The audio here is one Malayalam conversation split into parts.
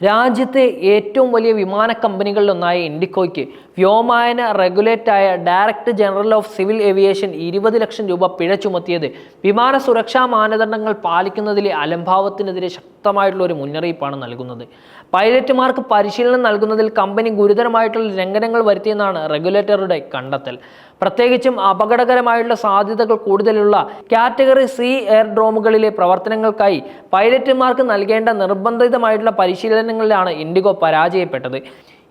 രാജ്യത്തെ ഏറ്റവും വലിയ വിമാന കമ്പനികളിലൊന്നായ ഇൻഡിക്കോയ്ക്ക് വ്യോമയാന റെഗുലേറ്റായ director general of civil aviation ഇരുപത് ലക്ഷം രൂപ പിഴ ചുമത്തിയത്. വിമാന സുരക്ഷാ മാനദണ്ഡങ്ങൾ പാലിക്കുന്നതിലെ അലംഭാവത്തിനെതിരെ ശക്തമായിട്ടുള്ള ഒരു മുന്നറിയിപ്പാണ് നൽകുന്നത്. പൈലറ്റുമാർക്ക് പരിശീലനം നൽകുന്നതിൽ കമ്പനി ഗുരുതരമായിട്ടുള്ള ലംഘനങ്ങൾ വരുത്തിയെന്നാണ് റെഗുലേറ്ററുടെ കണ്ടെത്തൽ. പ്രത്യേകിച്ചും അപകടകരമായുള്ള സാധ്യതകൾ കൂടുതലുള്ള കാറ്റഗറി സി എയർഡ്രോമുകളിലെ പ്രവർത്തനങ്ങൾക്കായി പൈലറ്റുമാർക്ക് നൽകേണ്ട നിർബന്ധിതമായിട്ടുള്ള പരിശീലനങ്ങളിലാണ് ഇൻഡിഗോ പരാജയപ്പെട്ടത്.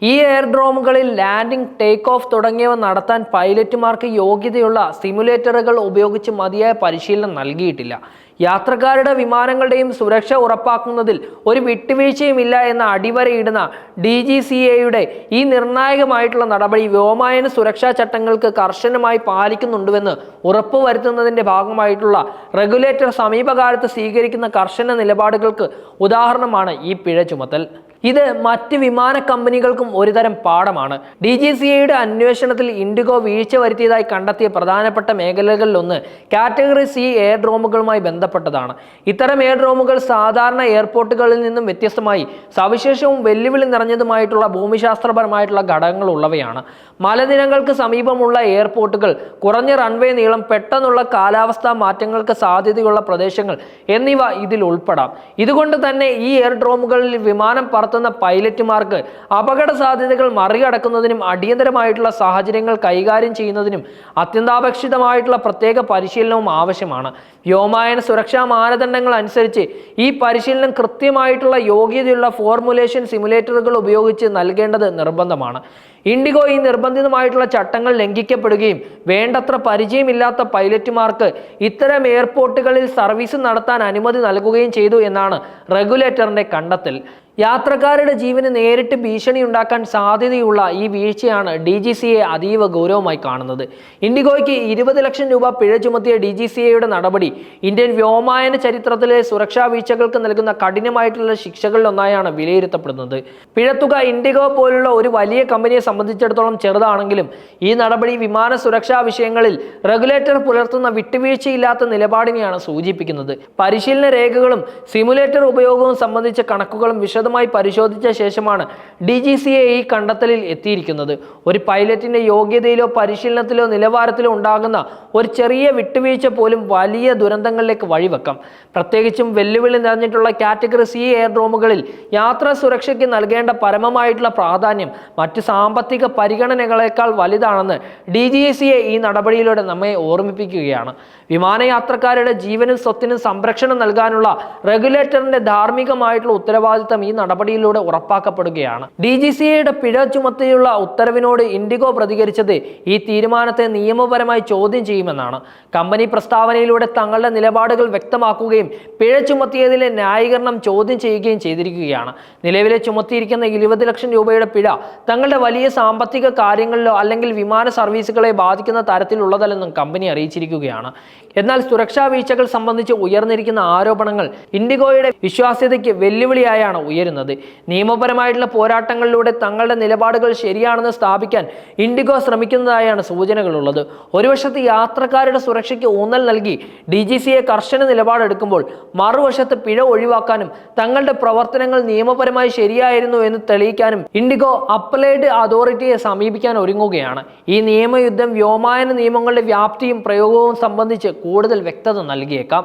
ഈ എയർഡ്രോമുകളിൽ ലാൻഡിംഗ് ടേക്ക് ഓഫ് തുടങ്ങിയവ നടത്താൻ പൈലറ്റുമാർക്ക് യോഗ്യതയുള്ള സിമുലേറ്ററുകൾ ഉപയോഗിച്ച് മതിയായ പരിശീലനം നൽകിയിട്ടില്ല. യാത്രക്കാരുടെ വിമാനങ്ങളുടെയും സുരക്ഷ ഉറപ്പാക്കുന്നതിൽ ഒരു വിട്ടുവീഴ്ചയുമില്ല എന്ന അടിവരയിടുന്ന ഡി ജി സി എയുടെ ഈ നിർണായകമായിട്ടുള്ള നടപടി വ്യോമയാന സുരക്ഷാ ചട്ടങ്ങൾക്ക് കർശനമായി പാലിക്കുന്നുണ്ടുവെന്ന് ഉറപ്പുവരുത്തുന്നതിന്റെ ഭാഗമായിട്ടുള്ള റെഗുലേറ്റർ സമീപകാലത്ത് സ്വീകരിക്കുന്ന കർശന നിലപാടുകൾക്ക് ഉദാഹരണമാണ് ഈ പിഴ ചുമത്തൽ. ഇത് മറ്റ് വിമാന കമ്പനികൾക്കും ഒരുതരം പാഠമാണ്. ഡി ജി സി എയുടെ അന്വേഷണത്തിൽ ഇൻഡിഗോ വീഴ്ച വരുത്തിയതായി കണ്ടെത്തിയ പ്രധാനപ്പെട്ട മേഖലകളിലൊന്ന് കാറ്റഗറി സി എയർഡ്രോമുകളുമായി ബന്ധപ്പെട്ടതാണ്. ഇത്തരം എയർഡ്രോമുകൾ സാധാരണ എയർപോർട്ടുകളിൽ നിന്നും വ്യത്യസ്തമായി സവിശേഷവും വെല്ലുവിളി നിറഞ്ഞതുമായിട്ടുള്ള ഭൂമിശാസ്ത്രപരമായിട്ടുള്ള ഘടകങ്ങൾ ഉള്ളവയാണ്. മലനിരകൾക്ക് സമീപമുള്ള എയർപോർട്ടുകൾ കുറഞ്ഞ റൺവേ നീളം പെട്ടെന്നുള്ള കാലാവസ്ഥാ മാറ്റങ്ങൾക്ക് സാധ്യതയുള്ള പ്രദേശങ്ങൾ എന്നിവ ഇതിൽ ഉൾപ്പെടാം. ഇതുകൊണ്ട് തന്നെ ഈ എയർഡ്രോമുകളിൽ വിമാനം പറത്തുന്ന പൈലറ്റുമാർക്ക് അപകട സാധ്യതകൾ മറികടക്കുന്നതിനും അടിയന്തരമായിട്ടുള്ള സാഹചര്യങ്ങൾ കൈകാര്യം ചെയ്യുന്നതിനും അത്യന്താപേക്ഷിതമായിട്ടുള്ള പ്രത്യേക പരിശീലനവും ആവശ്യമാണ്. വ്യോമയാന സുരക്ഷാ മാനദണ്ഡങ്ങൾ അനുസരിച്ച് ഈ പരിശീലനം കൃത്യമായിട്ടുള്ള യോഗ്യതയുള്ള ഫോർമുലേഷൻ സിമുലേറ്ററുകൾ ഉപയോഗിച്ച് നൽകേണ്ടത് നിർബന്ധമാണ്. ഇൻഡിഗോ ഈ നിർബന്ധിതമായിട്ടുള്ള ചട്ടങ്ങൾ ലംഘിക്കപ്പെടുകയും വേണ്ടത്ര പരിചയമില്ലാത്ത പൈലറ്റുമാർക്ക് ഇത്തരം എയർപോർട്ടുകളിൽ സർവീസ് നടത്താൻ അനുമതി നൽകുകയും ചെയ്തു എന്നാണ് റെഗുലേറ്ററിന്റെ കണ്ടെത്തൽ. യാത്രക്കാരുടെ ജീവന് നേരിട്ട് ഭീഷണി ഉണ്ടാക്കാൻ സാധ്യതയുള്ള ഈ വീഴ്ചയാണ് ഡി ജി സി എ അതീവ ഗൗരവമായി കാണുന്നത്. ഇൻഡിഗോയ്ക്ക് ഇരുപത് ലക്ഷം രൂപ പിഴ ചുമത്തിയ ഡി ജി സി എയുടെ നടപടി ഇന്ത്യൻ വ്യോമയാന ചരിത്രത്തിലെ സുരക്ഷാ വീഴ്ചകൾക്ക് നൽകുന്ന കഠിനമായിട്ടുള്ള ശിക്ഷകളിലൊന്നായാണ് വിലയിരുത്തപ്പെടുന്നത്. പിഴത്തുക ഇൻഡിഗോ പോലുള്ള ഒരു വലിയ കമ്പനിയെ സംബന്ധിച്ചിടത്തോളം ചെറുതാണെങ്കിലും ഈ നടപടി വിമാന സുരക്ഷാ വിഷയങ്ങളിൽ റെഗുലേറ്റർ പുലർത്തുന്ന വിട്ടുവീഴ്ചയില്ലാത്ത നിലപാടിനെയാണ് സൂചിപ്പിക്കുന്നത്. പരിശീലന രേഖകളും സിമുലേറ്റർ ഉപയോഗവും സംബന്ധിച്ച കണക്കുകളും വിശദമായി പരിശോധിച്ച ശേഷമാണ് ഡി ജി സി എ ഈ കണ്ടെത്തലിൽ എത്തിയിരിക്കുന്നത്. ഒരു പൈലറ്റിന്റെ യോഗ്യതയിലോ പരിശീലനത്തിലോ നിലവാരത്തിലോ ഉണ്ടാകുന്ന ഒരു ചെറിയ വിട്ടുവീഴ്ച പോലും വലിയ ദുരന്തങ്ങളിലേക്ക് വഴിവെക്കാം. പ്രത്യേകിച്ചും വെല്ലുവിളി നിറഞ്ഞിട്ടുള്ള കാറ്റഗറി സി എയർഡ്രോമുകളിൽ യാത്രാ സുരക്ഷയ്ക്ക് നൽകേണ്ട പരമമായിട്ടുള്ള പ്രാധാന്യം മറ്റ് സാമ്പത്തിക പരിഗണനകളേക്കാൾ വലുതാണെന്ന് ഡി ജി സി എ ഈ നടപടിയിലൂടെ നമ്മെ ഓർമ്മിപ്പിക്കുകയാണ്. വിമാനയാത്രക്കാരുടെ ജീവനും സ്വത്തിനും സംരക്ഷണം നൽകാനുള്ള റെഗുലേറ്ററിന്റെ ധാർമ്മികമായിട്ടുള്ള ഉത്തരവാദിത്തം ഈ നടപടിയിലൂടെ ഉറപ്പാക്കപ്പെടുകയാണ്. ഡി ജി സി എയുടെ പിഴ ചുമത്തിയുള്ള ഉത്തരവിനോട് ഇൻഡിഗോ പ്രതികരിച്ചത് ഈ തീരുമാനത്തെ നിയമപരമായി ചോദ്യം ചെയ്യുമെന്നാണ്. കമ്പനി പ്രസ്താവനയിലൂടെ തങ്ങളുടെ നിലപാടുകൾ വ്യക്തമാക്കുകയും പിഴ ചുമത്തിയതിലെ ന്യായീകരണം ചോദ്യം ചെയ്യുകയും ചെയ്തിരിക്കുകയാണ്. നിലവിലെ ചുമത്തിയിരിക്കുന്ന ഇരുപത് ലക്ഷം രൂപയുടെ പിഴ തങ്ങളുടെ വലിയ സാമ്പത്തിക കാര്യങ്ങളിലോ അല്ലെങ്കിൽ വിമാന സർവീസുകളെ ബാധിക്കുന്ന തരത്തിലുള്ളതല്ലെന്നും കമ്പനി അറിയിച്ചിരിക്കുകയാണ്. എന്നാൽ സുരക്ഷാ വീഴ്ചകൾ സംബന്ധിച്ച് ഉയർന്നിരിക്കുന്ന ആരോപണങ്ങൾ ഇൻഡിഗോയുടെ വിശ്വാസ്യതയ്ക്ക് വെല്ലുവിളിയായാണ് ഉയരുന്നത്. നിയമപരമായിട്ടുള്ള പോരാട്ടങ്ങളിലൂടെ തങ്ങളുടെ നിലപാടുകൾ ശരിയാണെന്ന് സ്ഥാപിക്കാൻ ഇൻഡിഗോ ശ്രമിക്കുന്നതായാണ് സൂചനകളുള്ളത്. ഒരു വശത്ത് യാത്രക്കാരുടെ സുരക്ഷയ്ക്ക് ഊന്നൽ നൽകി ഡി ജി സിയെ കർശന നിലപാടെടുക്കുമ്പോൾ മറുവശത്ത് പിഴ ഒഴിവാക്കാനും തങ്ങളുടെ പ്രവർത്തനങ്ങൾ നിയമപരമായി ശരിയായിരുന്നു എന്ന് തെളിയിക്കാനും ഇൻഡിഗോ അപ്പലേഡ് അതോറിറ്റിയെ സമീപിക്കാൻ ഒരുങ്ങുകയാണ്. ഈ നിയമയുദ്ധം വ്യോമായന നിയമങ്ങളുടെ വ്യാപ്തിയും പ്രയോഗവും സംബന്ധിച്ച് കൂടുതൽ വ്യക്തത നൽകിയേക്കാം.